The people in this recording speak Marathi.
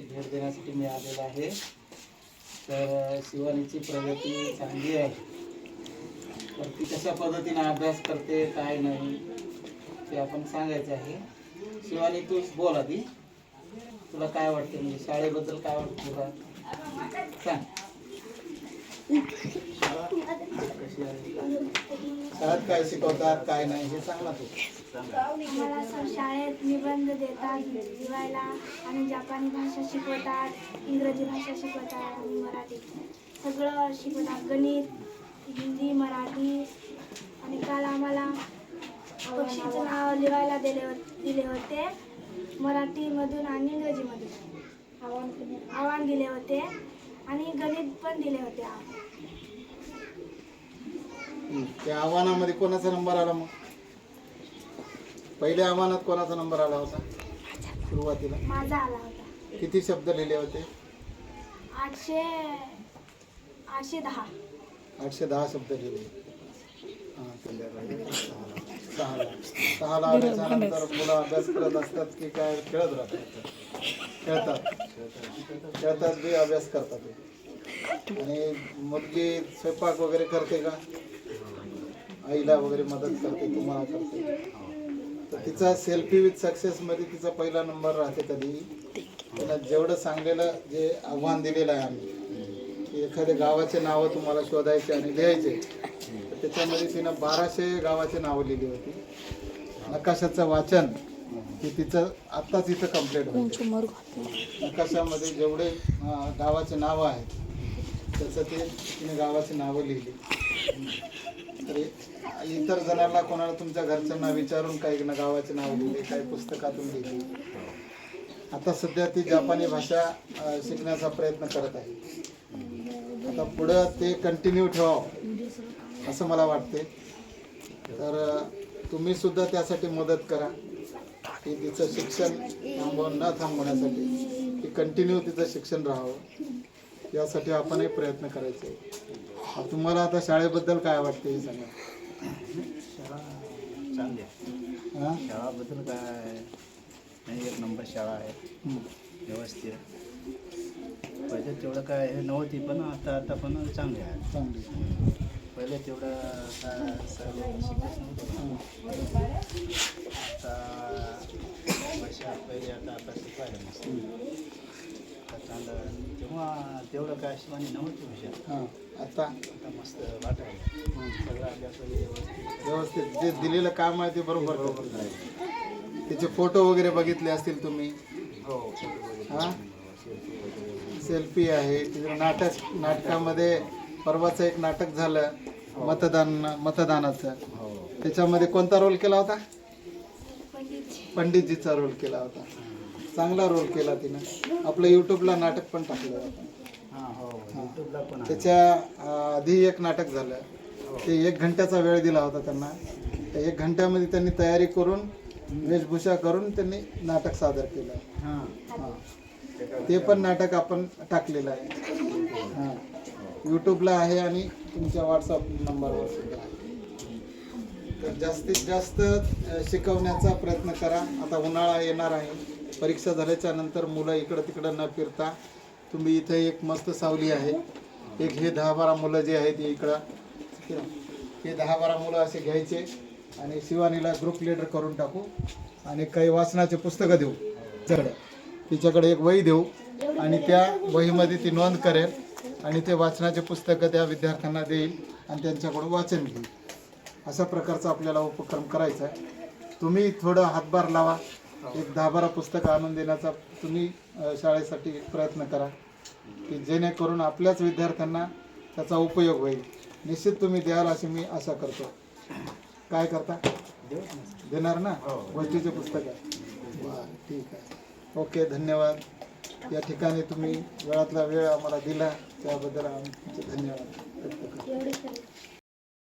भेट देण्यासाठी मिळालेला आहे. तर शिवानीची प्रगती चांगली आहे. तर ती कशा पद्धतीने अभ्यास करते काय नाही ते आपण सांगायचं आहे. शिवानी तू बोल आधी. तुला काय वाटते? म्हणजे शाळेबद्दल काय वाटतं तुला? सांग. कशी आहे? शाळेत काय शिकवतात काय नाही हे सांग ना तू आम्हाला स- शाळेत निबंध देतात लिहायला आणि जपानी भाषा शिकवतात इंग्रजी भाषा शिकवतात आणि मराठी सगळं शिकवतात गणित हिंदी मराठी आणि काल आम्हाला पक्षीचं नाव लिहायला दिले हो-, दिले होते मराठीमधून आणि इंग्रजीमधून आव्हान दिले होते आणि गणित पण दिले होते आम्हाला. त्या आव्हानामध्ये कोणाचा नंबर आला मग? पहिल्या आव्हानात कोणाचा नंबर आला होता? सुरुवातीला. माझा आला होता. किती शब्द लिहिले होते? आठशे आठशे दहा. आठशे दहा शब्द लिहिले. हां, सहाला. सहाला सहाला आल्याच्यानंतर मुलं अभ्यास करत असतात की काय खेळत राहतात. खेळतात. खेळतात बी अभ्यास करतात ते. आणि मुलगी स्वयंपाक वगैरे करते का? आईला वगैरे मदत करते तुम्हाला करते. तर तिचा सेल्फी विथ सक्सेस मध्ये तिचा पहिला नंबर राहते कधी? तिला जेवढं सांगलेलं जे आव्हान दिलेलं आहे आम्ही की एखाद्या गावाचे नावं तुम्हाला शोधायचे आणि लिहायचे तर त्याच्यामध्ये तिनं बाराशे गावाचे नावं लिहिली होती. नकाशाचं वाचन हे तिचं आत्ताच इथं कंप्लीट होतं. नकाशामध्ये जेवढे गावाचे नावं आहेत त्याचं ते तिने गावाची नावं लिहिली. तर इतर जणांना कोणाला तुमच्या घरच्यांना विचारून काही ना गावाचे नाव दिले काही पुस्तकातून दिली. आता सध्या ती जपानी भाषा शिकण्याचा प्रयत्न करत आहे. आता पुढं ते कंटिन्यू ठेवावं असं मला वाटते तर तुम्ही सुद्धा त्यासाठी मदत करा की तिचं शिक्षण थांबवून न थांबवण्यासाठी की कंटिन्यू तिचं शिक्षण राहावं. यासाठी आपणही प्रयत्न करायचे. तुम्हाला आता शाळेबद्दल काय वाटते हे सांगा. शाळा चांगली आहे शाळाबद्दल काय? नाही एक नंबर शाळा आहे. व्यवस्थित पहिले तेवढं काय हे नव्हती पण आता आता पण चांगली आहे चांगली पहिले तेवढं काय सगळं शिकत नव्हतं. आता वर्षात पहिले आता आता शिकवायला मस्त चांगलं तेव्हा तेवढं काय शिवानी नव्हती हुशार आता? मस्त हं. व्यवस्थित. जे दिलेलं काम आहे ते बरोबर. त्याचे फोटो वगैरे बघितले असतील तुम्ही? हो हां? सेल्फी आहे. तिथं नाटक नाटकामध्ये परवाचं एक नाटक झालं. मतदान मतदानाचं. हो. त्याच्यामध्ये कोणता रोल केला होता? पंडितजी. पंडितजीचा रोल केला होता. चांगला रोल केला तिनं. आपलं यूट्यूबला नाटक पण टाकलं होतं. हां हो यूट्यूबला पण आहे. त्याच्या अं, आधी एक नाटक झालं. ते एक घंट्याचा वेळ दिला होता त्यांना. त्या एक घंट्यामध्ये त्यांनी तयारी करून वेशभूषा करून त्यांनी नाटक सादर केलं. हां. हां. ते पण नाटक आपण टाकलेलं आहे. हां. यूट्यूबला आहे आणि तुमच्या व्हॉट्सअप नंबरवर सुद्धा. आहे तर जास्तीत जास्त अ, शिकवण्याचा प्रयत्न करा. आता उन्हाळा येणार आहे. परीक्षा झाल्याच्यानंतर मुलं इकडं तिकडं न फिरता तुम्ही इथे एक मस्त सावली आहे. एक हे दहा बारा मुलं जे आहेत इकडं हे दहा बारा मुलं असे घ्यायचे आणि शिवानीला ग्रुप लीडर करून टाकू आणि काही वाचनाचे पुस्तकं देऊ जड तिच्याकडे एक वही देऊ आणि त्या वहीमध्ये ती नोंद करेल आणि ते वाचनाचे पुस्तकं त्या विद्यार्थ्यांना देईल आणि त्यांच्याकडून वाचन घेईल. अशा प्रकारचा आपल्याला उपक्रम करायचा आहे. तुम्ही थोडं हातभार लावा. एक दहा बारा पुस्तकं आणून देण्याचा तुम्ही शाळेसाठी प्रयत्न करा. की जेणेकरून आपल्याच विद्यार्थ्यांना त्याचा उपयोग होईल. निश्चित तुम्ही द्याल अशी मी आशा करतो. काय करता? देणार ना? गोष्टीचे पुस्तक. आहे ठीक आहे. ओके धन्यवाद. या ठिकाणी तुम्ही वेळातला वेळ आम्हाला दिला. त्याबद्दल आमचे धन्यवाद व्यक्त करतो.